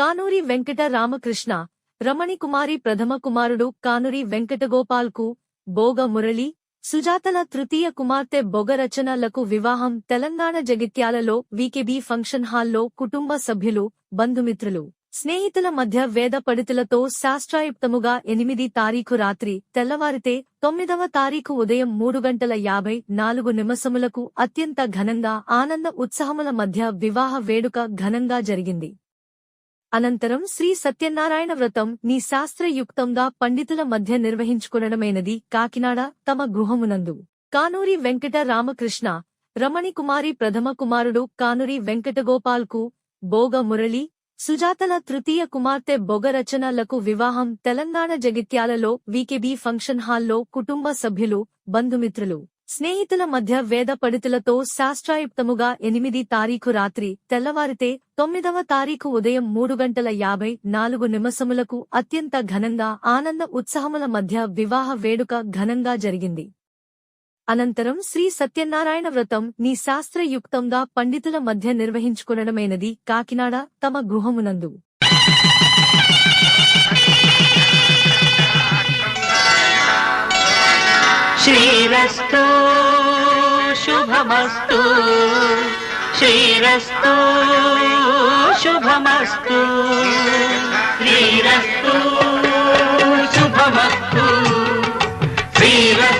కానూరి వెంకట రామకృష్ణ రమణికుమారి ప్రథమ కుమారుడు కానూరి వెంకటగోపాల్కు బోగ మురళి సుజాతల తృతీయ కుమార్తె బొగరచనలకు వివాహం తెలంగాణ జగిత్యాలలో వికెబి ఫంక్షన్ హాల్లో కుటుంబ సభ్యులు బంధుమిత్రులు. స్నేహితుల మధ్య వేద పడితులతో శాస్త్రాయుక్తముగా ఎనిమిది తారీఖు రాత్రి తెల్లవారితే తొమ్మిదవ తారీఖు ఉదయం మూడు గంటల యాభై నాలుగు నిమిషములకు అత్యంత ఘనంగా ఆనంద ఉత్సాహముల మధ్య వివాహ వేడుక ఘనంగా జరిగింది. అనంతరం శ్రీ సత్యనారాయణ వ్రతం నీ శాస్త్రయుక్తంగా పండితుల మధ్య నిర్వహించుకునడమైనది కాకినాడ తమ గృహమునందు. కానూరి వెంకట రామకృష్ణ రమణికుమారి ప్రథమ కుమారుడు కానూరి వెంకటగోపాల్కు బోగ మురళి సుజాతల తృతీయ కుమార్తె బొగరచనలకు వివాహం తెలంగాణ జగిత్యాలలో వీకేబీ ఫంక్షన్ హాల్లో కుటుంబ సభ్యులు బంధుమిత్రులు. స్నేహితుల మధ్య వేద పడితులతో శాస్త్రాయుక్తముగా ఎనిమిది తారీఖు రాత్రి తెల్లవారితే తొమ్మిదవ తారీఖు ఉదయం మూడు గంటల యాభై నాలుగు నిమిషములకు అత్యంత ఘనంగా ఆనంద ఉత్సాహముల మధ్య వివాహ వేడుక ఘనంగా జరిగింది. అనంతరం శ్రీ సత్యనారాయణ వ్రతం నీ శాస్త్రయుక్తంగా పండితుల మధ్య నిర్వహించుకునడమైనది కాకినాడ తమ గృహమునందు. శ్రీరస్తు శుభమస్తు. శ్రీరస్తు శుభమస్తు. శ్రీరస్తు శుభమస్తు. శ్రీరస్తు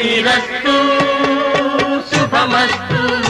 శ్రీరస్తు శుభమస్తు.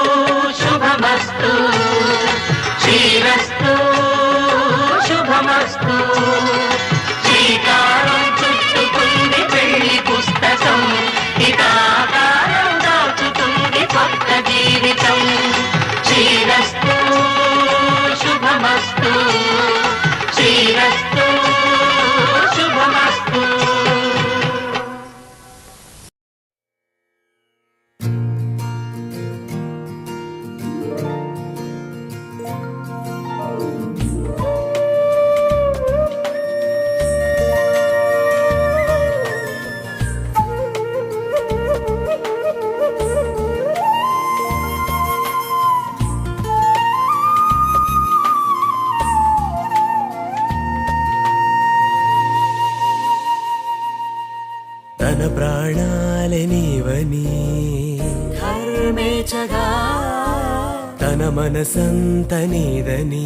తన మనసంత నీదని.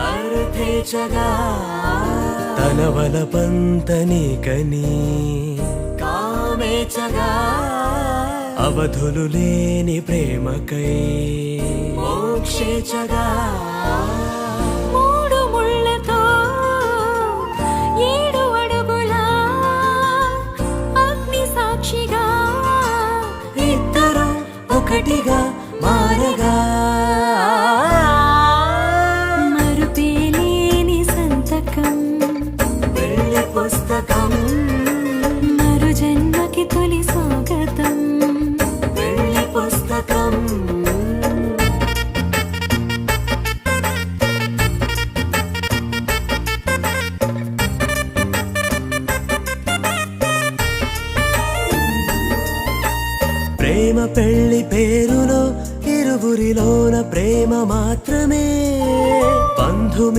అర్థేచగా తన వలపంత నీకని. కామేచగా అవధులు లేని ప్రేమకై. మోక్షేచగా ఒకటిగా మారగా.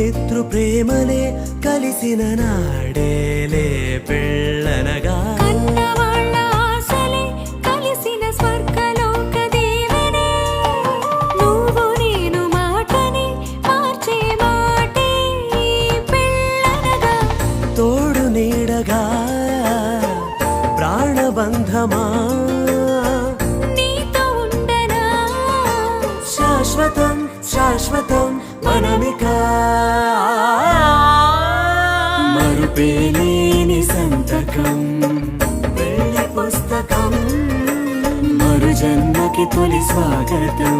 బంధుమిత్రు ప్రేమనే కలిసిన నాడేలే పెళ్ళనగా. తోడు నీడగా ప్రాణబంధమా. శాశ్వతం శాశ్వతం. మనమిక. మరుపేలేని సంతకం వెళ్ళి పుస్తకం మరు జన్మకి తొలి స్వాగతం.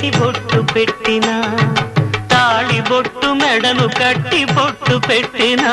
చెయ్యి బొట్టు పెట్టిన తాళి బొట్టు మెడను కట్టి బొట్టు పెట్టినా.